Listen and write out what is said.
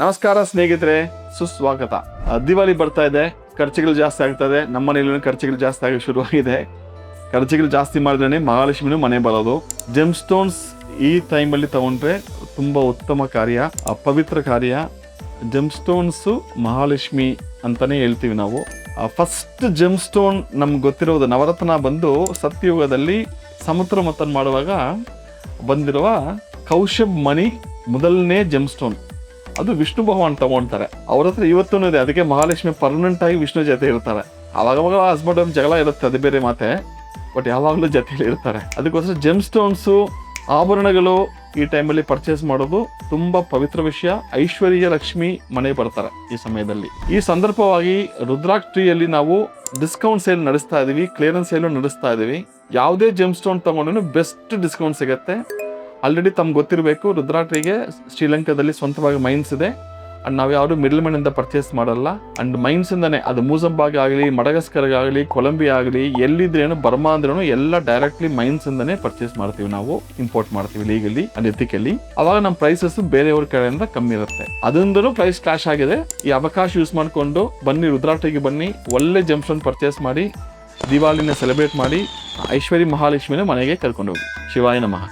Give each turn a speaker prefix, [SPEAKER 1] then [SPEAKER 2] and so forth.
[SPEAKER 1] ನಮಸ್ಕಾರ ಸ್ನೇಹಿತರೆ ಸುಸ್ವಾಗತ. ಆ, ದಿವಾಲಿ ಬರ್ತಾ ಇದೆ. ಖರ್ಚುಗಳು ಜಾಸ್ತಿ ಆಗ್ತದೆ. ನಮ್ಮ ಮನೆಯಲ್ಲೂ ಖರ್ಚುಗಳು ಜಾಸ್ತಿ ಆಗಿ ಶುರುವಾಗಿದೆ. ಖರ್ಚುಗಳು ಜಾಸ್ತಿ ಮಾಡಿದ್ರೆ ಮಹಾಲಕ್ಷ್ಮಿನೂ ಮನೆ ಬರೋದು. ಜೆಮ್ ಸ್ಟೋನ್ಸ್ ಈ ಟೈಮಲ್ಲಿ ತಗೊಂಡ್ರೆ ತುಂಬ ಉತ್ತಮ ಕಾರ್ಯ ಪವಿತ್ರ ಕಾರ್ಯ. ಜೆಮ್ ಸ್ಟೋನ್ಸು ಮಹಾಲಕ್ಷ್ಮಿ ಅಂತಾನೆ ಹೇಳ್ತೀವಿ ನಾವು. ಫಸ್ಟ್ ಜೆಮ್ ಸ್ಟೋನ್ ನಮ್ಗೆ ಗೊತ್ತಿರೋದು ನವರತ್ನ ಬಂದು ಸತ್ಯಯುಗದಲ್ಲಿ ಸಮುದ್ರ ಮತನ್ ಮಾಡುವಾಗ ಬಂದಿರುವ ಕೌಶಬ್ ಮಣಿ ಮೊದಲನೇ ಜೆಮ್ ಸ್ಟೋನ್ ಅದು ವಿಷ್ಣು ಭಗವಾನ್ ತಗೊಂತಾರೆ ಅವ್ರ ಹತ್ರ ಇವತ್ತೂ ಇದೆ. ಅದಕ್ಕೆ ಮಹಾಲಕ್ಷ್ಮಿ ಪರ್ಮನೆಂಟ್ ಆಗಿ ವಿಷ್ಣು ಜೊತೆ ಇರ್ತಾರೆ. ಅವಾಗವಾಗ ಹಸ್ಬೆಂಡ್ ಒಂದು ಜಗಳ ಇರುತ್ತೆ, ಅದು ಬೇರೆ ಮಾತೆ. ಬಟ್ ಯಾವಾಗಲೂ ಜೊತೆಲಿ ಇರ್ತಾರೆ. ಅದಕ್ಕೋಸ್ಕರ ಜೆಮ್ ಸ್ಟೋನ್ಸು ಆಭರಣಗಳು ಈ ಟೈಮಲ್ಲಿ ಪರ್ಚೇಸ್ ಮಾಡೋದು ತುಂಬಾ ಪವಿತ್ರ ವಿಷಯ. ಐಶ್ವರ್ಯ ಲಕ್ಷ್ಮಿ ಮನೆ ಬರ್ತಾರೆ ಈ ಸಮಯದಲ್ಲಿ. ಈ ಸಂದರ್ಭವಾಗಿ ರುದ್ರಾಕ್ಷಿಯಲ್ಲಿ ನಾವು ಡಿಸ್ಕೌಂಟ್ ಸೇಲ್ ನಡೆಸ್ತಾ ಇದೀವಿ ಕ್ಲಿಯರೆನ್ಸ್ ಸೇಲ್ ನಡೆಸ್ತಾ ಇದೀವಿ. ಯಾವುದೇ ಜೆಮ್ ಸ್ಟೋನ್ ತಗೊಂಡ್ರೂ ಬೆಸ್ಟ್ ಡಿಸ್ಕೌಂಟ್ ಸಿಗುತ್ತೆ. ಆಲ್ರೆಡಿ ತಮ್ಗೆ ಗೊತ್ತಿರಬೇಕು, ರುದ್ರಾಟ್ರಿಗೆ ಶ್ರೀಲಂಕಾದಲ್ಲಿ ಸ್ವಂತವಾಗಿ ಮೈನ್ಸ್ ಇದೆ. ಅಂಡ್ ನಾವು ಮಿಡಲ್ ಮ್ಯಾನ್ ಇಂದ ಪರ್ಚೇಸ್ ಮಾಡಲ್ಲ. ಅಂಡ್ ಮೈನ್ಸ್ ಇಂದಾನೆ ಅದು ಮೂಸಂಬಾಗ್ ಆಗಲಿ ಮಡಗಸ್ಕರ್ಗಾಗಲಿ ಕೊಲಂಬಿಯಾ ಆಗಲಿ, ಎಲ್ಲಿದ್ರೇನು ಬರ್ಮಾ ಅಂದ್ರೂ ಎಲ್ಲ ಡೈರೆಕ್ಟ್ಲಿ ಮೈನ್ಸ್ ಇಂದಾನೆ ಪರ್ಚೇಸ್ ಮಾಡ್ತೀವಿ ನಾವು ಇಂಪೋರ್ಟ್ ಮಾಡ್ತೀವಿ ಲೀಗಲಿ ಅಂಡ್ ಎಥಿಕಲಿ ಅವಾಗ ನಮ್ಮ ಪ್ರೈಸಸ್ ಬೇರೆಯವ್ರ ಕಡೆಯಿಂದ ಕಮ್ಮಿ ಇರುತ್ತೆ. ಅದೊಂದೂ ಪ್ರೈಸ್ ಕ್ಲಾಶ್ ಆಗಿದೆ. ಈ ಅವಕಾಶ ಯೂಸ್ ಮಾಡಿಕೊಂಡು ಬನ್ನಿ ರುದ್ರಾಟಿಗೆ ಬನ್ನಿ, ಒಳ್ಳೆ ಜಂಪ್ಷನ್ ಪರ್ಚೇಸ್ ಮಾಡಿ ದಿವಾಲಿನ ಸೆಲೆಬ್ರೇಟ್ ಮಾಡಿ ಐಶ್ವರ್ಯ ಮಹಾಲಕ್ಷ್ಮಿನ ಮನೆಗೆ ಕರ್ಕೊಂಡು ಹೋಗಿ ಶಿವಾಯ ನಮಃ.